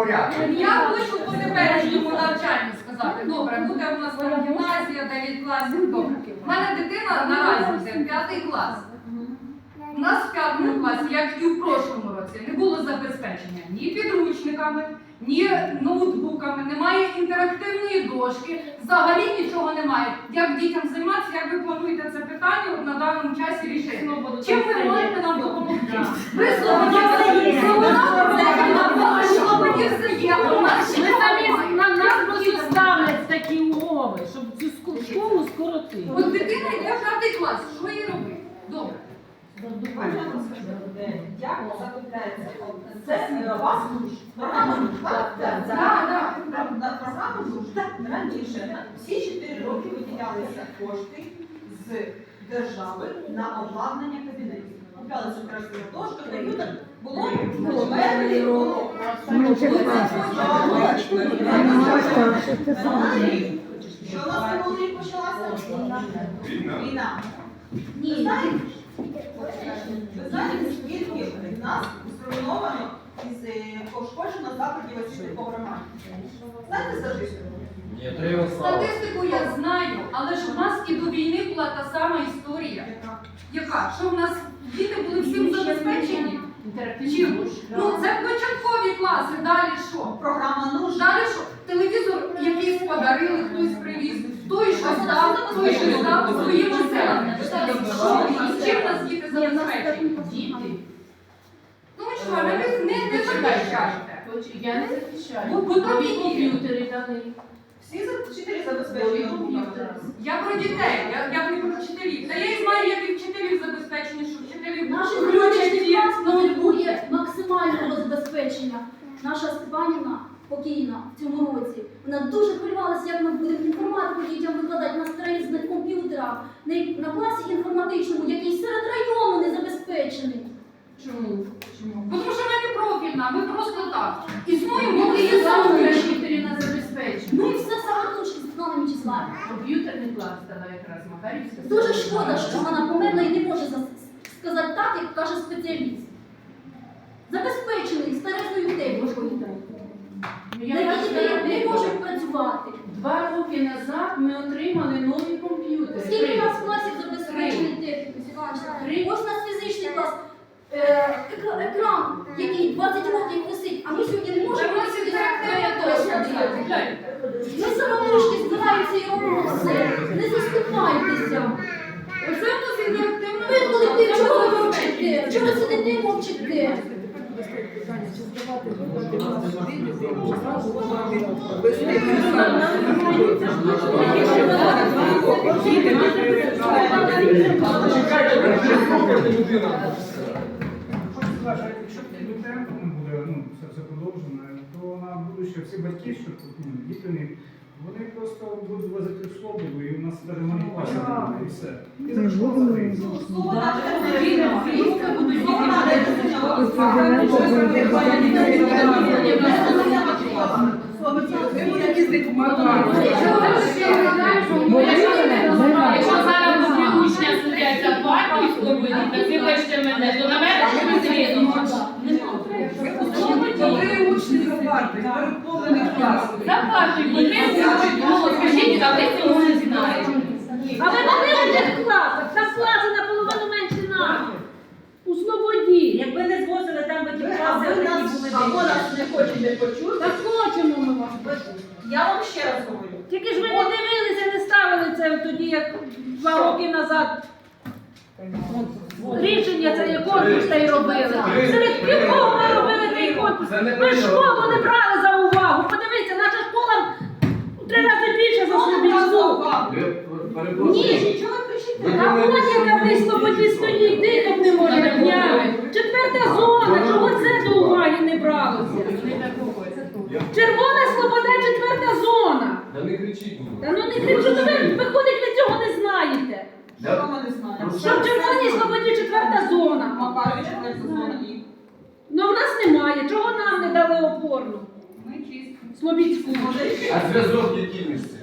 порядку. Я хочу по теперішньому навчанню сказати. Добре, буде у нас гімназія, 9 класів. Добре. У мене дитина наразі йде п'ятий клас. У нас в п'ятому класі, як і в прошлому році, не було забезпечення ні підручниками, ні ноутбуками, немає інтерактивної дошки, взагалі нічого немає. Як дітям займатися, як ви плануєте це питання от на даному часі рішити? Чим ви можете нам допомогти? Ви є. Слободі все є, а у нас ще Ми самі нам нас ставлять такі умови, щоб цю школу скоротити. От дитина йде в п'ятий клас, що їй робити? Добре. Скажу? Е, Як закупляється? Це е, На програму «Нуж» раніше всі 4 роки виділялися кошти з держави на обладнання кабінетів. Куплялися красиві дошки, комп'ютер, було меблі, було. Що у нас минулий рік почалася? Війна. Ви знаєте, ви знаєте, скільки в нас зруйновано із пошкоджено закладів освіти по громаді? Знаєте статистику? Статистику я знаю, але ж в нас і до війни була та сама історія. Яка? Що в нас діти були всім забезпечені? Чим? Ну це початкові класи, далі що? Програма нужна. Далі що? Телевізор якийсь подарили, хтось привіз, той що здав, той що здав своїми силами. Що? І з чим нас діти забезпечені? Діти. Ну ви що, ви не, не, не захищаєте. Я не захищаю. Ну, Тобі є. комп'ютери дали. Всі за- вчителі забезпечені. Я про дітей, я, я не про вчителів. Та я і знаю, як і вчителів забезпечені, що вчителів Наші включать потребує максимального забезпечення. Наша Степанівна покійна в цьому році. Вона дуже хвилювалася, як ми будемо інформатику дітям викладати на старезних комп'ютерах, на, на класі інформатичному, який серед району не забезпечений. Чому? Чому? Бо Тому що ми не профільна, ми просто так. Існуємо, ми її Саме замовляємо. комп'ютерів на забезпечення. Ну і все самотужки Світлана Мічиславівна. Комп'ютерний клас стала якраз Макарівська. Дуже шкода, що вона померла і не може сказати так, як каже спеціаліст. Забезпечений старезною технікою. Ну, я дітей не я можуть працювати. Два роки назад ми отримали нові комп'ютери. Скільки у нас класів забезпечений технікою, Три. Ось у нас фізичний клас. Е, екра- Екран, який 20 років висить, а ми сьогодні не можемо Та в нас інтерактивна дошка, гляньте. Ми самотужки збираємося і робимо все. Не заступайтеся. Ви колектив, чого ви мовчите? Чого сидите і мовчите? Хочу сказати, що якщо Луценко не буде, ну, це все продовжено, то на будущее всі що тут ну, діти не, вони просто будуть возити в Слободу, і у нас навіть маніпуляція буде, і все. І за школа закриється. Слово на Різка будуть Слово на Якщо зараз дві учня сидять за партою в Слободі, так вибачте мене, то наверное ми зріземо. Три учні за парти, переповнений клас. За партою, бо три учні, ну скажіть, не в класах, там класи наполовину менше нас. У Слободі. Якби не звозили там би ті А ви нас, були або більші. нас не хочете почути. Так хочемо ми вас почути. Я вам ще раз говорю. Тільки ж ви не дивилися, не ставили це тоді, як два роки назад. Рішення це є конкурс та й робили. Серед ми робили цей конкурс. Ми школу не брали за увагу. Подивіться, три рази більше за Слобідську. Ні. Чого ви кричите? А от яка в тій слободі стоїть, дихати не може днями. Четверта зона, чого це до уваги не бралося? Червона слобода, четверта зона. Та не кричіть. Та ну не кричу, то ви виходить, ви цього не знаєте. Що ми не знаємо? Що в червоній слободі четверта зона. Макарович, не зона. Ну в нас немає. Чого нам не дали опорну? Ми чисті. Слобідську. А зв'язок який між цим?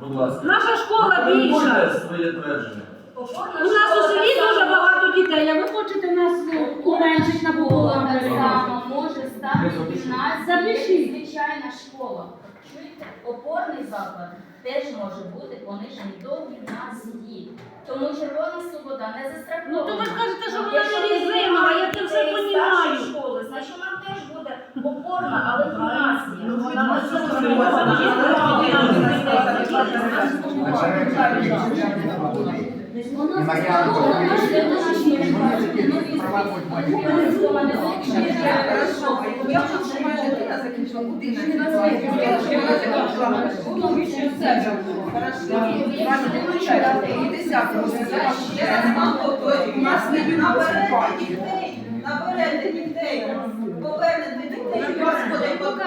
Будь ласка. Наша школа більша. Своє твердження. У нас у селі дуже багато дітей, а ви хочете нас е, уменшити на Так пополам. само може стати гімназія Запишіть. школа. Чуєте, опорний заклад теж може бути понижений до гімназії. Тому Червона Свобода не застрахована. Ну, то ви ж кажете, що вона не різима, я це все понімаю. старшої школи, значить у нас теж буде опорна, але гімназія. Ну, Хорошо, я хочу, щоб моя дитина закінчила 11. Я хочу, щоб вона закінчила школу вище себе. Хорошо. Не включай, і 10 Я раз вам повторюю, у нас не дітей, наберете дітей, повернете дітей, у вас буде по 20,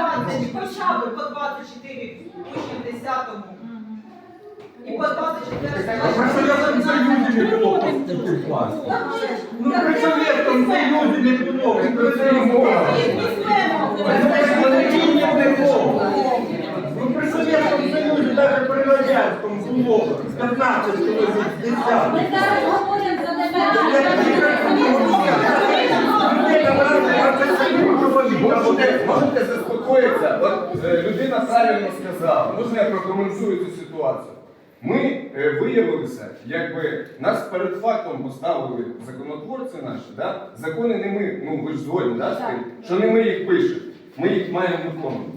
хоча б по 24 учнів в 10-му. І по 24 Просто я там союзі не було в класі. Ну, при Совєтському Союзі не було, при Ну, при Совєтському Союзі, навіть при Радянському було. 15 чоловік, 10. Ми зараз говоримо за Можете, можете заспокоїтися. От е, людина правильно сказала. Можна я прокоментую цю ситуацію? Ми виявилися, якби нас перед фактом поставили законотворці наші, да? закони не ми, ну ви ж згодні, да, з тим, що не ми їх пишемо, ми їх маємо виконувати.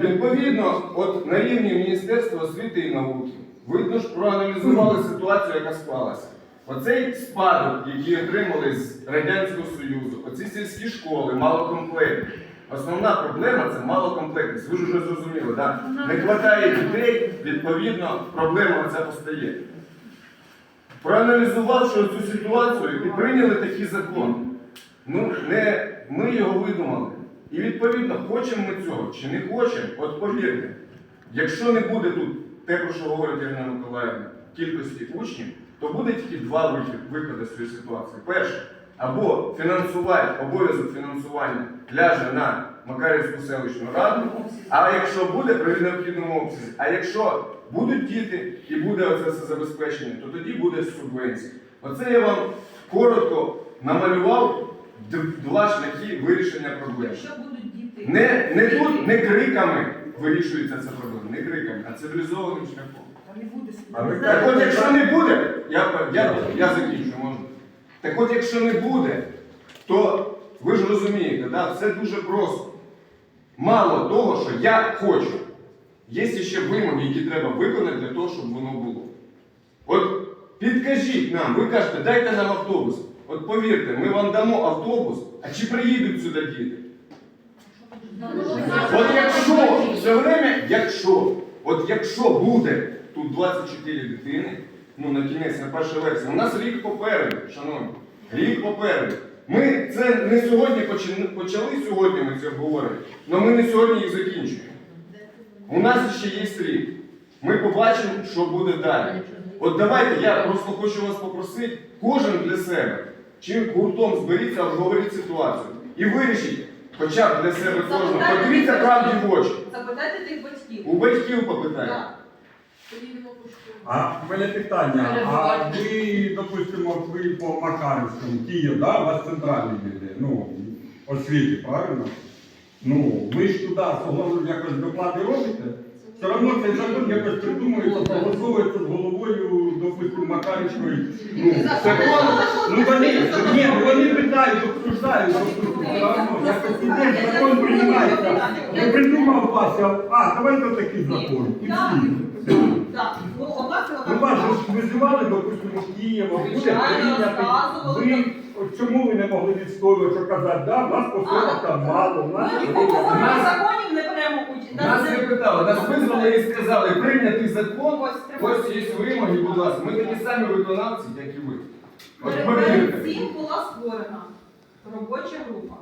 Відповідно, от на рівні Міністерства освіти і науки, видно ж проаналізували ситуацію, яка склалася. Оцей спадок, який отримали з Радянського Союзу, оці сільські школи, малокомплектні. Основна проблема це малокомплектність. Ви ж вже зрозуміли, так? Не вистачає дітей, відповідно, проблема ця постає. Проаналізувавши цю ситуацію і прийняли такий закон. Ну, не ми його видумали. І відповідно, хочемо ми цього чи не хочемо, от повірте, якщо не буде тут те, про що говорить Ірина Миколаївна, кількості учнів, то буде тільки два виходи з цієї ситуації. Перше, або фінансувати, обов'язок фінансування ляже на Макарівську селищну раду, а якщо буде при необхідному обсязі, а якщо будуть діти і буде оце все забезпечення, то тоді буде субвенція. Оце я вам коротко намалював два шляхи вирішення проблеми. Не, не тут, не криками вирішується ця проблема, не криками, а цивілізованим шляхом. не буде А Так от якщо не буде, я, я, я закінчу, можна. Так от якщо не буде, то ви ж розумієте, да, все дуже просто. Мало того, що я хочу. Є ще вимоги, які треба виконати для того, щоб воно було. От підкажіть нам, ви кажете, дайте нам автобус. От повірте, ми вам дамо автобус, а чи приїдуть сюди діти? От якщо, все время, якщо, от якщо буде тут 24 дитини, ну на кінець, на 1 вересня, у нас рік попереду, шановні, рік попереду. Ми це не сьогодні почали, почали сьогодні ми це обговорювати, але ми не сьогодні їх закінчуємо. У нас ще є рік. Ми побачимо, що буде далі. От давайте, я просто хочу вас попросити, кожен для себе, чи гуртом зберіться, обговоріть ситуацію. І вирішіть, хоча б для себе кожного. Подивіться правді в очі. запитайте тих батьків. У батьків попитайте. А в мене питання, а ви, допустимо, ви по Макарівському, Київ, да, у вас центральний йде, ну, освіті, правильно? Ну, ви ж туди согласно якось доклади робите, все одно цей закон якось придумується, проголосовується з головою, допустимо, Макарівської, ну, закон, ну вони, ні, ну, вони питають, обсуждають, допустимо, все одно, якось іде, закон приймається, не придумав вас, а, а, давайте такий закон, і всі. Так, ну, Ну, ж визивали, допустимо, Києва, буде Звичайно, прийняти. розказували. Ви, от чому ви не могли відстоювати, що казати, да, в нас посилок там мало, в нас... Ми там по мало». кого законів не беремо участь. Нас не питали, нас визвали і сказали, прийнятий закон, Ось, є вимоги, будь ласка. Ми такі самі виконавці, як і ви. От Перед повірте. цим була створена робоча група.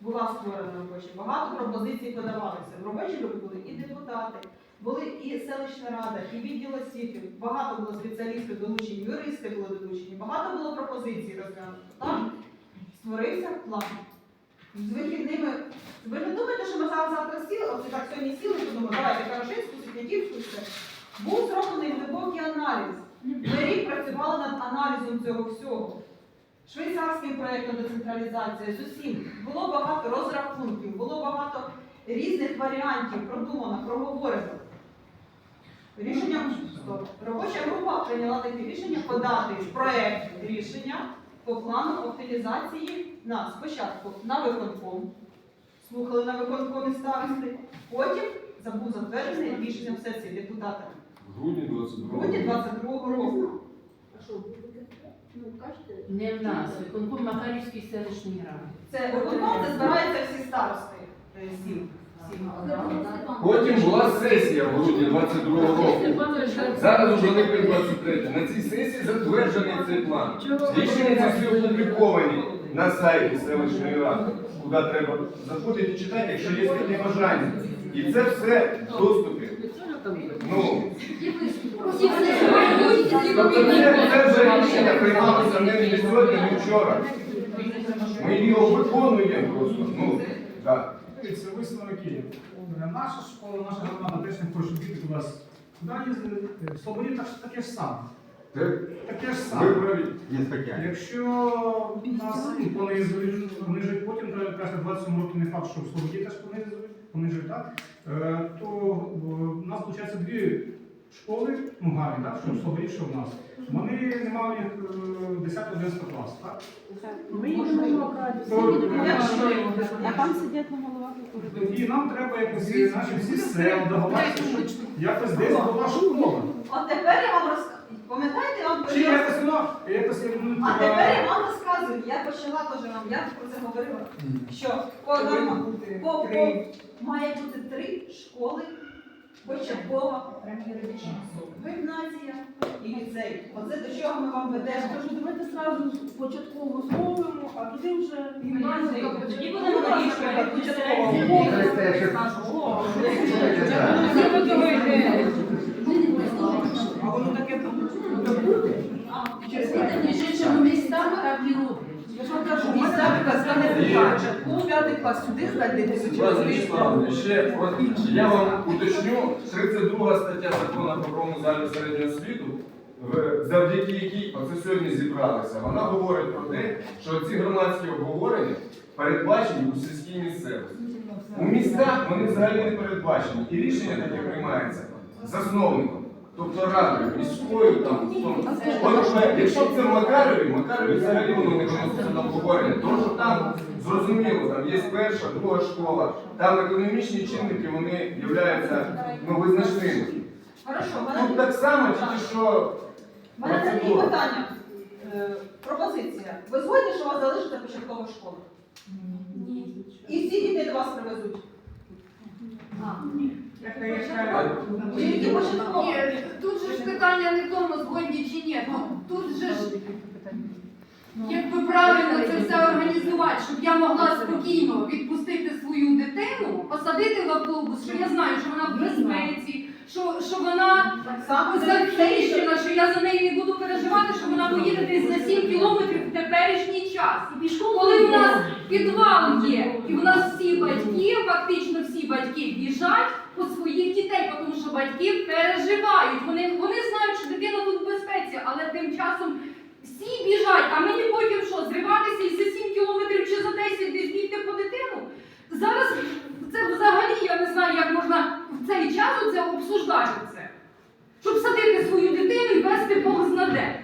Була створена робоча. Багато пропозицій подавалися. В робочій групі були і депутати, були і селищна рада, і відділ освіти. Багато було спеціалістів долучені, юристи були долучені, багато було пропозицій розглянуто. Так? Створився план. З вихідними. Ви не думаєте, що ми зараз завтра сіли, оце так сьогодні сіли, і подумали, давайте Карашинську, Святяківську, все. Був зроблений глибокий аналіз. Ми рік працювали над аналізом цього всього. Швейцарським проєктом децентралізації з усім. Було багато розрахунків, було багато різних варіантів продумано, проговорено. Рішення стоп. робоча група прийняла таке рішення подати проект рішення по плану оптимізації на спочатку на виконком. Слухали на виконкомі старости, потім забув затверджений рішенням сесії депутата В грудні в 22 грудні 22 року. Не в нас, виконком Макарівській селищній раді. Це виконком, де збираються всі старости е, сім. Сім. Потім була сесія в грудні 22 року. Зараз вже липень 23. На цій сесії затверджений цей план. Рішення ці всі опубліковані на сайті селищної ради, куди треба заходити і читати, якщо є таке бажання. І це все в доступі. Ну, тобто це, це вже рішення приймалося не не сьогодні, не вчора. Ми його виконуємо просто. Ну, так. Дивіться, висновки. Наша школа, наша громада теж не хоче бути у вас. Куди Слободі так, таке ж саме. Таке ж Ви саме. праві. Якщо нас понизують, понижують потім, то каже 27 років не факт, що в Слободі теж понизують, понижують, так? Е, то е, у нас виходить дві школи, ну гарні, так? Що в що в нас. Вони не мали е, 10-11 клас, так? Ми Макарів. То, А там сидять на головах. І нам треба якось наші всі села договоритися, щоб якось десь була школа. От тепер я вам розкажу. Пам'ятаєте, я вам Чи якось воно, якось ну, А тепер я вам розказую, я почала теж вам, я про це говорила, що по, по, по, має бути три школи, початкова, гімназія і ліцей. Оце до чого ми вам ведемо. Кажу, давайте зразу початково зробимо, а туди вже Гімназія. Тоді будемо вирішувати. А воно таке Між іншими містами так і роблять. Я ж вам кажу, місця казка не питання. У п'ятий клас сюди хай дитину Власне, Вячеславовна, ще от я вам уточню, 32 стаття закону про правову загальну середню освіту, в- завдяки якій оце сьогодні зібралися, вона говорить про те, що ці громадські обговорення передбачені у сільській місцевості. У містах вони взагалі не передбачені, і рішення таке приймається засновником. Тобто радою, міською там. От, е, якщо б це в Макарові, Макарові взагалі воно не виноситься на обговорення, тому що там зрозуміло, там є перша, друга школа, там економічні чинники вони являються ну, визначними. Хорошо, в Тут мене, так само, тільки що в мене такі процедура. питання. Е, Пропозиція. Ви згодні, що у вас залишиться початкова школа? І всі дітей до вас привезуть? Тільки початкова. Ні, тут же ж питання не в тому, згодні чи ні. Тут, тут же ж якби правильно це все організувати, щоб я могла спокійно відпустити свою дитину, посадити в автобус, що я знаю, що вона в безпеці, що, що вона захищена, що я за неї не буду переживати, що вона поїде десь за 7 кілометрів в теперішній час. Коли в нас підвал є, і в нас всі батьки, фактично всі батьки біжать по своїх дітей, тому що батьки переживають. Вони, вони знають, що дитина тут в безпеці, але тим часом всі біжать, а мені потім що, зриватися і за 7 кілометрів чи за 10 десь бігти по дитину? Зараз це взагалі я не знаю, як можна в цей час це обсуждати це. Щоб садити свою дитину і вести Бог знаде.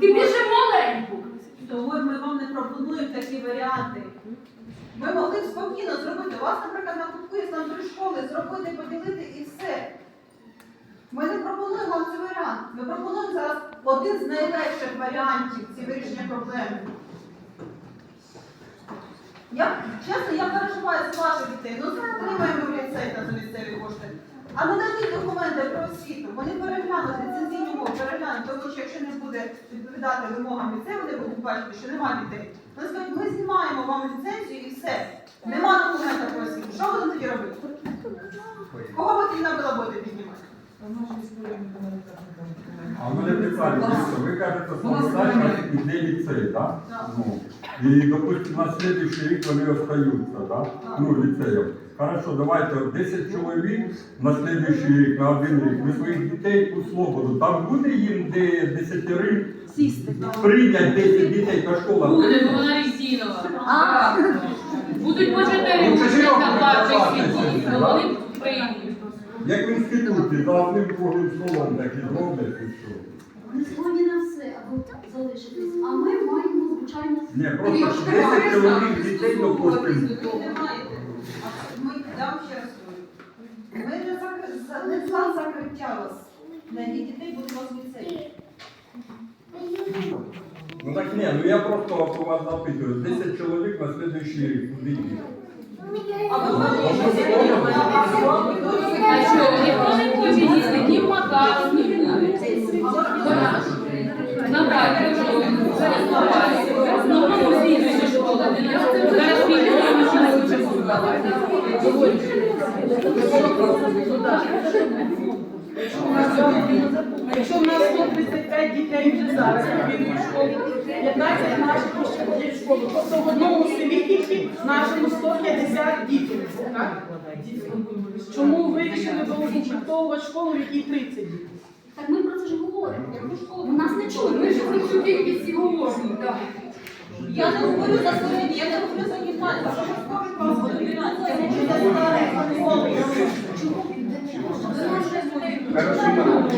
Ти біжи маленьку. Тому ми вам не пропонуємо такі варіанти. Ми могли б спокійно зробити. У вас, наприклад, на кутку там три школи, зробити, поділити і все. Ми не пропонуємо вам цей варіант. Ми пропонуємо зараз один з найлегших варіантів ці вирішення проблеми. Я, чесно, я переживаю за ваших дітей. Ну, отримаємо в ліцей та за місцеві кошти. А нададіть документи про освіту. Вони переглянуть переглянуть, тому що якщо не буде відповідати вимогам ліцею, вони будуть бачити, що немає дітей. Вони скажуть, ми знімаємо вам ліцензію і все. Нема документа про освіту. Що будемо тоді робити? Кого потрібно було буде піднімати? А в мене питання, ви кажете, самодача іде ліцей, так? Ну, і, допустимо, на слідуючий рік вони остаються, так? Ну, ліцеєм. Хорошо, давайте 10 чоловік на слідуючий рік, на один рік. Ми своїх дітей у свободу. Там буде їм де десятерим прийнять 10 дітей та школа. Буде, бо вона резинова. Будуть по чотири Ну, зарплати буде всі, вони приймуть. Як в інституті, за одним круглим столом такі роблять і все. Вони сьогодні на все, аби залишитись. А ми маємо, звичайно, Ні, просто 10 чоловік дітей, допустимо. Ви не маєте. А Ми я вам ще раз говорю. Ми не за- не за закриття вас. На дітей будемо вас ліцеї. Ну так ні, ну я просто у вас запитую. 10 чоловік на слідуючий рік куди їх? А ви А що, ніхто не хоче їсти ні основному. Зараз ніхто не хоче Якщо в нас 135 дітей вже зараз відвідують школу, 15 наших ще ходять в школу. Тобто в одному селі тільки нашому 150 дітей. Так? Чому вирішили доукомплектовувати школу, в якій 30 дітей? так ми про це ж говоримо. У нас не чули, Ми ж про цю кількість і говоримо. так. Я не говорю за сьогодні, я не говорю за. Що ж вас буде мінятися? Я не чую за старе. Хорошо.